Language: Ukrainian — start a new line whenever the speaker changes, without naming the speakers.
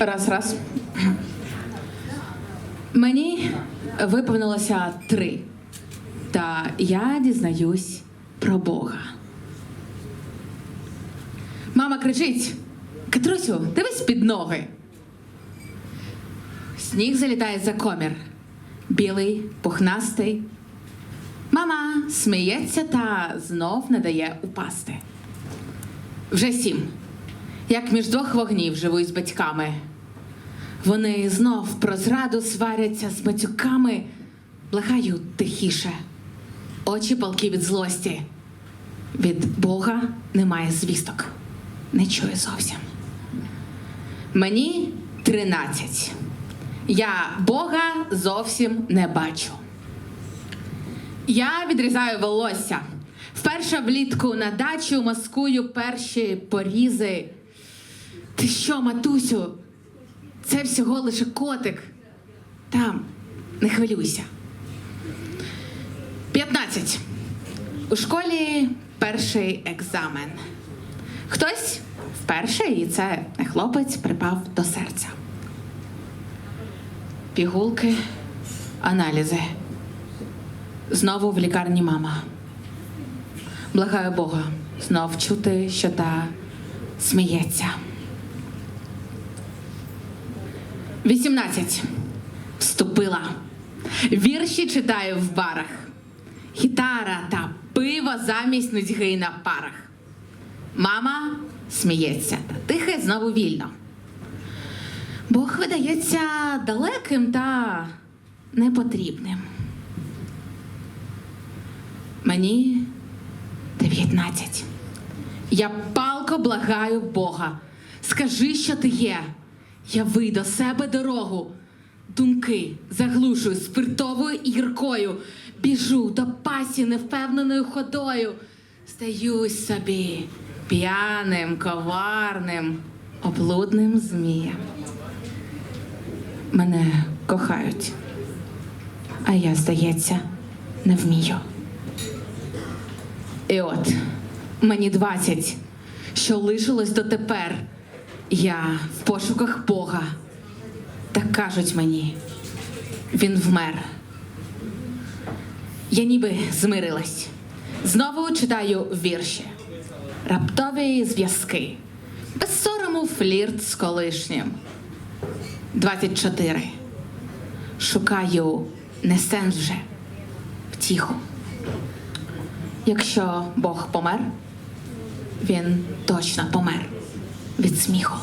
Раз, раз. Мені виповнилося три. Та я дізнаюсь про Бога. Мама кричить: Катрусю, дивись під ноги. Сніг залітає за комір. Білий, пухнастий. Мама сміється та знов не дає упасти. Вже сім. Як між двох вогнів живу із батьками. Вони знов про зраду сваряться з батюками. Благаю тихіше. Очі палки від злості. Від Бога немає звісток. Не чую зовсім. Мені тринадцять. Я Бога зовсім не бачу. Я відрізаю волосся. Вперше влітку на дачу маскую перші порізи. Ти що, матусю? Це всього лише котик. Там, не хвилюйся. 15. У школі перший екзамен. Хтось вперше, і це не хлопець, припав до серця. Пігулки, аналізи. Знову в лікарні мама. Благаю Бога, знов чути, що та сміється. 18. Вступила. Вірші читаю в барах. Гітара та пиво замість нудьги на парах. Мама сміється, та тихе знову вільно. Бог видається далеким та непотрібним. Мені 19. Я палко благаю Бога. Скажи, що ти є. Яви до себе дорогу. Думки заглушую спиртовою гіркою. Біжу до пасі невпевненою ходою. Стаюсь собі п'яним, коварним, облудним змієм. Мене кохають, а я, здається, не вмію. І от мені 20, що лишилось дотепер. Я в пошуках Бога. Так кажуть мені, він вмер. Я ніби змирилась. Знову читаю вірші, раптові зв'язки, без сорому флірт з колишнім. 24. Шукаю не сенс вже, втіху. Якщо Бог помер, він точно помер від сміху.